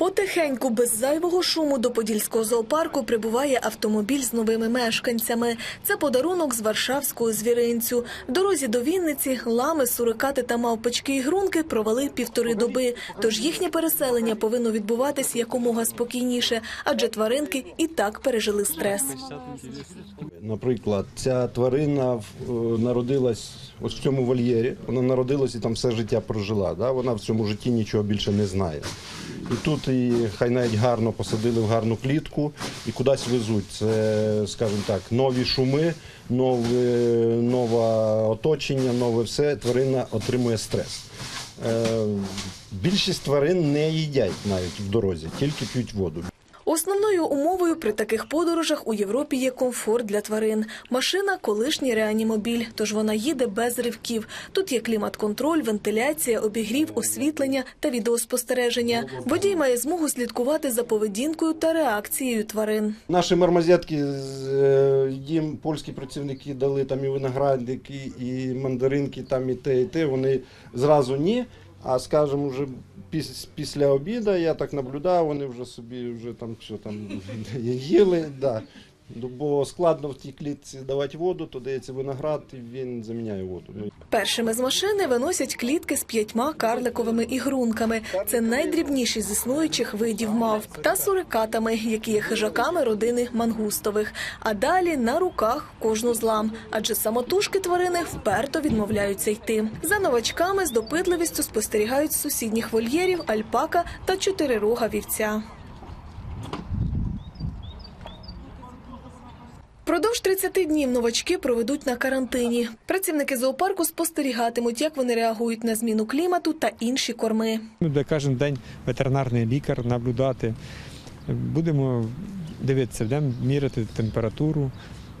Потихеньку, без зайвого шуму до Подільського зоопарку прибуває автомобіль з новими мешканцями. Це подарунок з Варшавського звіринцю. В дорозі до Вінниці лами, сурикати та мавпочки і грунки провели півтори доби. Тож їхнє переселення повинно відбуватись якомога спокійніше, адже тваринки і так пережили стрес. Наприклад, ця тварина е, народилась ось в цьому вольєрі. Вона народилась і там все життя прожила. Да? Вона в цьому житті нічого більше не знає. І тут і хай навіть гарно посадили в гарну клітку і кудись везуть. Це, скажімо так, нові шуми, нове, нове оточення, нове все. Тварина отримує стрес. Е, більшість тварин не їдять навіть в дорозі, тільки п'ють воду. Основною умовою при таких подорожах у Європі є комфорт для тварин. Машина – колишній реанімобіль, тож вона їде без ривків. Тут є клімат-контроль, вентиляція, обігрів, освітлення та відеоспостереження. Водій має змогу слідкувати за поведінкою та реакцією тварин. Наші мармозетки з- е, їм польські працівники дали там і виноградники, і мандаринки, там і те, і те. Вони зразу ні. А скажімо, вже піс- після обіду я так наблюдав, вони вже собі вже там що там їли. Да. Ну, Бо складно в тій клітці давати воду, то дається виноград, і він заміняє воду. Ну, Першими з машини виносять клітки з п'ятьма карликовими ігрунками. Це найдрібніші з існуючих видів мавп та сурикатами, які є хижаками родини мангустових. А далі на руках кожну злам, адже самотужки тварини вперто відмовляються йти. За новачками з допитливістю спостерігають з сусідніх вольєрів альпака та чотирирога вівця. Продовж 30 днів новачки проведуть на карантині. Працівники зоопарку спостерігатимуть, як вони реагують на зміну клімату та інші корми. Буде кожен день ветеринарний лікар наблюдати. Будемо дивитися, будемо міряти температуру,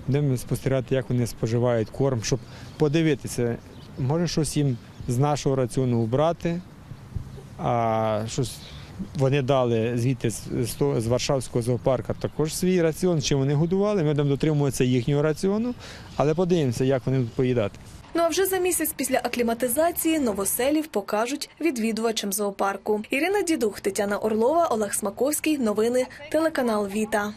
будемо спостерігати, як вони споживають корм, щоб подивитися, може щось їм з нашого раціону вбрати, а щось вони дали звідти з, з Варшавського зоопарка також свій раціон, чим вони годували. Ми будемо дотримуватися їхнього раціону, але подивимося, як вони будуть поїдати. Ну а вже за місяць після акліматизації новоселів покажуть відвідувачам зоопарку. Ірина Дідух, Тетяна Орлова, Олег Смаковський. Новини телеканал Віта.